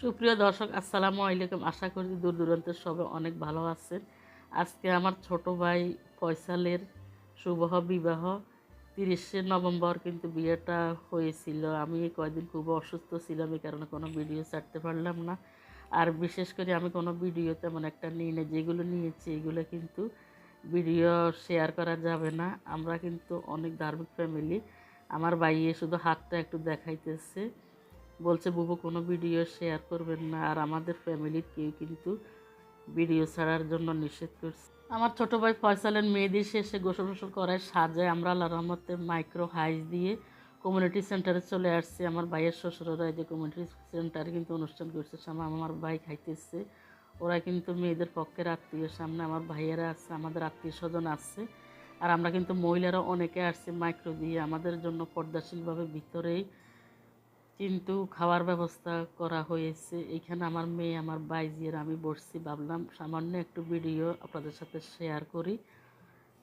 সুপ্রিয় দর্শক, আসসালামু আলাইকুম। আশা করি দূর দূরান্তের সবাই অনেক ভালো আছেন। আজকে আমার ছোট ভাই ফয়সালের শুভ বিবাহ, তিরিশে নভেম্বর কিন্তু বিয়েটা হয়েছিল। আমি এই কয়দিন খুব অসুস্থ ছিলাম, এই কারণে কোনো ভিডিও ছাড়তে পারলাম না। আর বিশেষ করে আমি কোনো ভিডিও তেমন একটা নিই না যেগুলো নিয়েছি, এগুলো কিন্তু ভিডিও শেয়ার করা যাবে না। আমরা কিন্তু অনেক ধার্মিক ফ্যামিলি। আমার ভাইয়ে শুধু হাতটা একটু দেখাইতেছে। বলছে, বুবু, কোনো ভিডিও শেয়ার করবেন না। আর আমাদের ফ্যামিলির কেউ কিন্তু ভিডিও ছাড়ার জন্য নিষেধ করছে। আমার ছোট ভাই ফয়সালের মেয়েদের শেষে গোসল গোসল করায়, সাজায়। আমরা আল্লাহ রহমতে মাইক্রো হাইস দিয়ে কমিউনিটি সেন্টারে চলে আসছি। আমার ভাইয়ের শ্বশুররা যে কমিউনিটি সেন্টারে কিন্তু অনুষ্ঠান করছে। সামনে আমার ভাই খাইতেছে। ওরা কিন্তু মেয়েদের পক্ষের আত্মীয়। সামনে আমার ভাইয়েরা আছে, আমাদের আত্মীয় স্বজন আছে। আর আমরা কিন্তু মহিলারা অনেকে আসছে মাইক্রো দিয়ে। আমাদের জন্য পর্দাশীলভাবে ভিতরেই কিন্তু খাওয়ার ব্যবস্থা করা হয়েছে। এখানে আমার মেয়ে, আমার বাইজিয়ের আমি বসছি, ভাবলাম সামান্য একটু ভিডিও আপনাদের সাথে শেয়ার করি।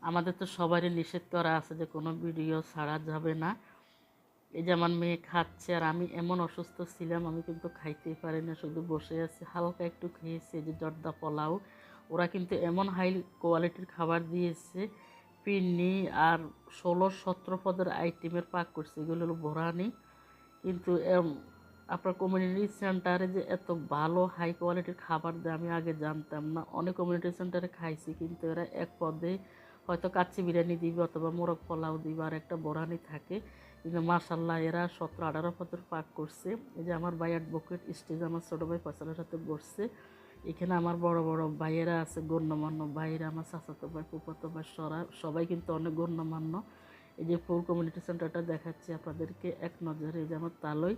আমাদের তো সবারই নিষেধ করা আছে যে কোনো ভিডিও ছাড়া যাবে না। এই যে আমার মেয়ে খাচ্ছে আর আমি এমন অসুস্থ ছিলাম, আমি কিন্তু খাইতেই পারি না, শুধু বসে আছি, হালকা একটু খেয়েছি যে জর্দা পোলাও। ওরা কিন্তু এমন হাই কোয়ালিটির খাবার দিয়েছে, পিন্নি আর ষোলো সতেরো পদের আইটেমের পাক করছে, এগুলো হলো বোরানি কিন্তু এম- আপনার কমিউনিটি সেন্টারে যে এত ভালো হাই কোয়ালিটির খাবার দেয়, আমি আগে জানতাম না। অনেক কমিউনিটি সেন্টারে খাইছি, কিন্তু এরা এক পদে হয়তো কাচ্চি বিরিয়ানি দিবে অথবা মোরগ পোলাও দিবে, আর একটা বোরানি থাকে। কিন্তু মার্শাল্লাহ এরা সতেরো, আঠারো পদের পাক করছে। এই যে আমার ভাই অ্যাডভোকেট স্টেজ আমার ছোটো ভাই ফসলের সাথে বসছে। এখানে আমার বড় বড় ভাইয়েরা আছে, গণ্যমান্য ভাইয়েরা, আমার চাচাতো ভাই, ফুফাতো ভাই, সরা, সবাই কিন্তু অনেক গণ্যমান্য। এই যে ফুল কমিউনিটি সেন্টারটা দেখাচ্ছি আপনাদেরকে, এক নজরে এই যে আমার তালই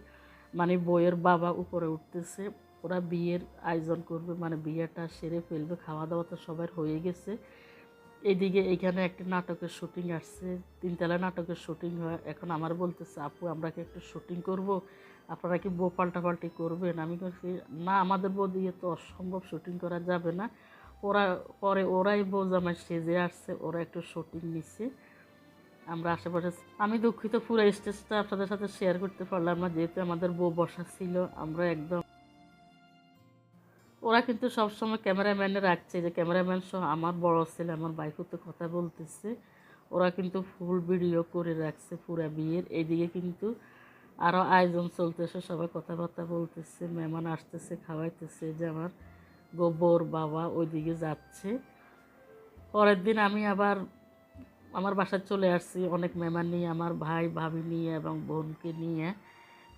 মানে বইয়ের বাবা উপরে উঠতেছে, ওরা বিয়ের আয়োজন করবে মানে বিয়েটা সেরে ফেলবে খাওয়া দাওয়া তো সবার হয়ে গেছে। এদিকে এখানে একটি নাটকের শুটিং আসছে, তিনতলা নাটকের শুটিং হয়। এখন আমার বলতেছে, আপু, আমরা কি একটু শুটিং করব? আপনারা কি বউ পাল্টাপাল্টি করবেন? আমি বলছি, না, আমাদের বউ দিয়ে তো অসম্ভব শুটিং করা যাবে না। ওরা, পরে ওরাই বউ জামাই সেজে আসছে, ওরা একটু শুটিং নিচ্ছে আমরা আশেপাশে আমি দুঃখিত, পুরো স্টেজটা আপনাদের সাথে শেয়ার করতে পারলাম না, যেহেতু আমাদের বউ বসা ছিল, আমরা একদম ওরা কিন্তু সবসময় ক্যামেরাম্যানে রাখছে, যে ক্যামেরাম্যান সহ আমার বড় ছেলে, আমার বাইকুতে কথা বলতেছে। ওরা কিন্তু ফুল ভিডিও করে রাখছে, পুরা বিয়ের। এইদিকে কিন্তু আরও আয়োজন চলতেছে, সবাই কথাবার্তা বলতেছে, মেহমান আসতেছে, খাওয়াইতেছে, যে আমার গোবর, বাবা ওইদিকে যাচ্ছে। পরের দিন আমি আবার আমার বাসায় চলে আসছি অনেক মেহমান নিয়ে, আমার ভাই, ভাবি নিয়ে এবং বোনকে নিয়ে।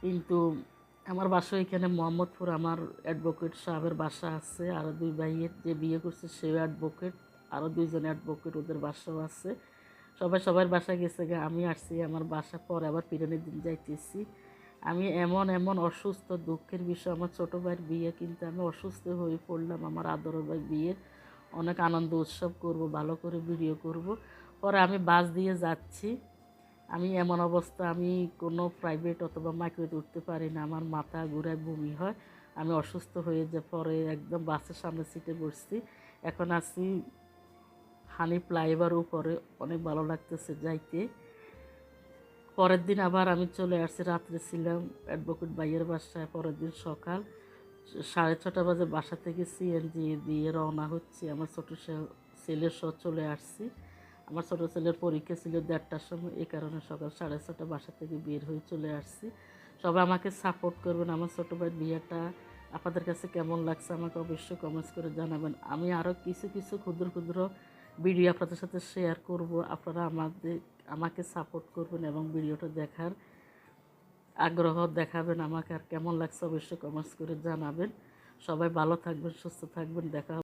কিন্তু আমার বাসা এখানে মোহাম্মদপুর আমার অ্যাডভোকেট সাহেবের বাসা আছে আরও দুই ভাইয়ের যে বিয়ে করছে সেও অ্যাডভোকেট আরও দুইজন অ্যাডভোকেট ওদের বাসাও আছে। সবাই সবার বাসায় গেছে গে, আমি আসছি, আমার বাসা পরে আবার পিরানের দিন যাইতেছি। আমি এমন এমন অসুস্থ, দুঃখের বিষয়, আমার ছোটো ভাইয়ের বিয়ে, কিন্তু আমি অসুস্থ হয়ে পড়লাম, আমার আদর ভাই বিয়ে অনেক আনন্দ উৎসব করব, ভালো করে ভিডিও করব। পরে আমি বাস দিয়ে যাচ্ছি। আমি এমন অবস্থা, আমি কোনো প্রাইভেট অথবা মাইক্রোতে উঠতে পারি না। আমার মাথা ঘুরায় বমি হয়। আমি অসুস্থ হয়ে যে পরে একদম বাসের সামনে সিটে বসছি। এখন আছি হানি ফ্লাইওভার উপরে। অনেক ভালো লাগতেছে যাইতে। পরের দিন আবার আমি চলে আসছি। রাত্রে ছিলাম অ্যাডভোকেট ভাইয়ের বাসায় পরের দিন সকাল। সাড়ে ছটা বাজে বাসা থেকে সিএনজি দিয়ে রওনা হচ্ছে। আমার ছোটো ছেলের সহ চলে আসছি। আমার ছোটো ছেলের পরীক্ষা ছিল দেড়টার সময় এই কারণে সকাল সাড়ে ছটা বাসা থেকে বের হয়ে চলে আসছি। সবাই আমাকে সাপোর্ট করবেন, আমার ছোটো ভাইয়ের বিয়েটা আপনাদের কাছে কেমন লাগছে আমাকে অবশ্যই কমেন্টস করে জানাবেন। আমি আরও কিছু কিছু ক্ষুদ্র ক্ষুদ্র ভিডিও আপনাদের সাথে শেয়ার করব। আপনারা আমাদের, আমাকে সাপোর্ট করবেন এবং ভিডিওটা দেখার আগ্রহ দেখাবেন আমাকে আর কেমন লাগছে অবশ্যই কমেন্টস করে জানাবেন। সবাই ভালো থাকবেন, সুস্থ থাকবেন, দেখা